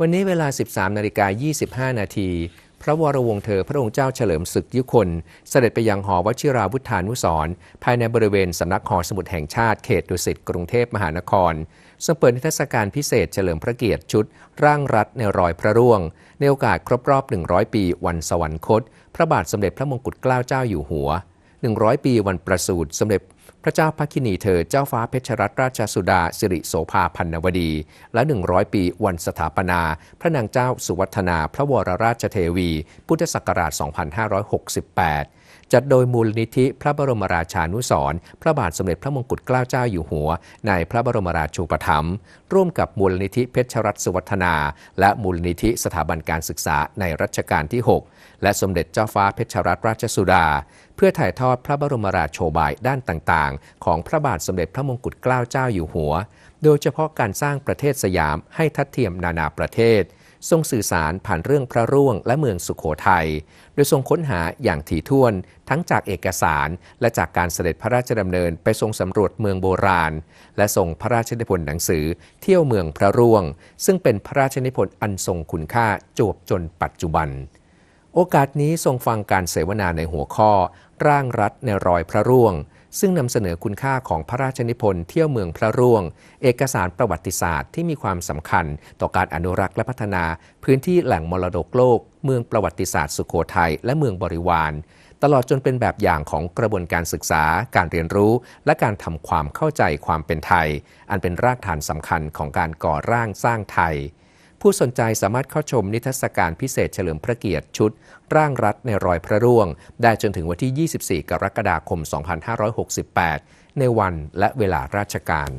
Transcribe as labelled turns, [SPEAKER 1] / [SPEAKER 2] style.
[SPEAKER 1] วันนี้เวลา 13นาฬิกา25 นาที พระวรวงศ์เธอพระองค์เจ้าเฉลิมศึกยุคน เสด็จไปยังหอวชิราวุธานุสรภายในบริเวณสำนักหอสมุดแห่งชาติเขตดุสิตกรุงเทพมหานครซึ่งเปิดนิทรรศการพิเศษเฉลิมพระเกียรติชุด ร่างรัฐในรอยพระร่วง ในโอกาสครบรอบ 100 ปีวันสวรรคต พระบาทสมเด็จพระมงกุฎเกล้าเจ้าอยู่หัว 100 ปีวันประสูติสมเด็จ พระเจ้าพักินีเธอเจ้าฟ้าเพชรรัตนราชสุดาสิริโสภาพันนวดี และ 100 ปีวันสถาปนา พระนางเจ้าสุวัฒนาพระวรราชเทวี พุทธศักราช 2568 จัดโดยมูลนิธิพระบรมราชานุสร์พระบาทสมเด็จพระมงกุฎเกล้าเจ้าอยู่หัว ในพระบรมราชูปถัมภ์ร่วมกับมูลนิธิเพชรรัตนสุวัฒนา และมูลนิธิสถาบันการศึกษาในรัชกาลที่ 6 และสมเด็จเจ้าฟ้าเพชรรัตนราชสุดา เพื่อถ่ายทอดพระบรมราโชบายด้านต่างๆ ของพระบาทสมเด็จพระมงกุฎเกล้าเจ้าอยู่หัว โดยเฉพาะการสร้างประเทศสยามให้ทัดเทียมนานาประเทศ ทรงสื่อสารผ่านเรื่องพระร่วงและเมืองสุขโขทัย โดยทรงค้นหาอย่างถี่ถ้วนทั้งจากเอกสารและจากการเสด็จพระราชดำเนินไปทรงสำรวจเมืองโบราณ และทรงพระราชนิพนธ์หนังสือเที่ยวเมืองพระร่วง ซึ่งเป็นพระราชนิพนธ์อันทรงคุณค่าจวบจนปัจจุบันโอกาสนี้ทรงฟังการเสวนาในหัวข้อ ร่างรัฐในรอยพระร่วง ซึ่งนำเสนอคุณค่าของพระราชนิพนธ์เที่ยวเมืองพระร่วง เอกสารประวัติศาสตร์ที่มีความสำคัญต่อการอนุรักษ์และพัฒนา พื้นที่แหล่งมรดกโลก เมืองประวัติศาสตร์สุโขทัยและเมืองบริวาร ตลอดจนเป็นแบบอย่างของกระบวนการศึกษา การเรียนรู้ และการทำความเข้าใจความเป็นไทย อันเป็นรากฐานสำคัญของการก่อร่างสร้างไทย ผู้สนใจสามารถเข้าชมนิทรรศการพิเศษเฉลิมพระเกียรติชุด ร่างรัฐในรอยพระร่วง ได้จนถึงวันที่ 24 กรกฎาคม 2568 ในวันและเวลาราชการ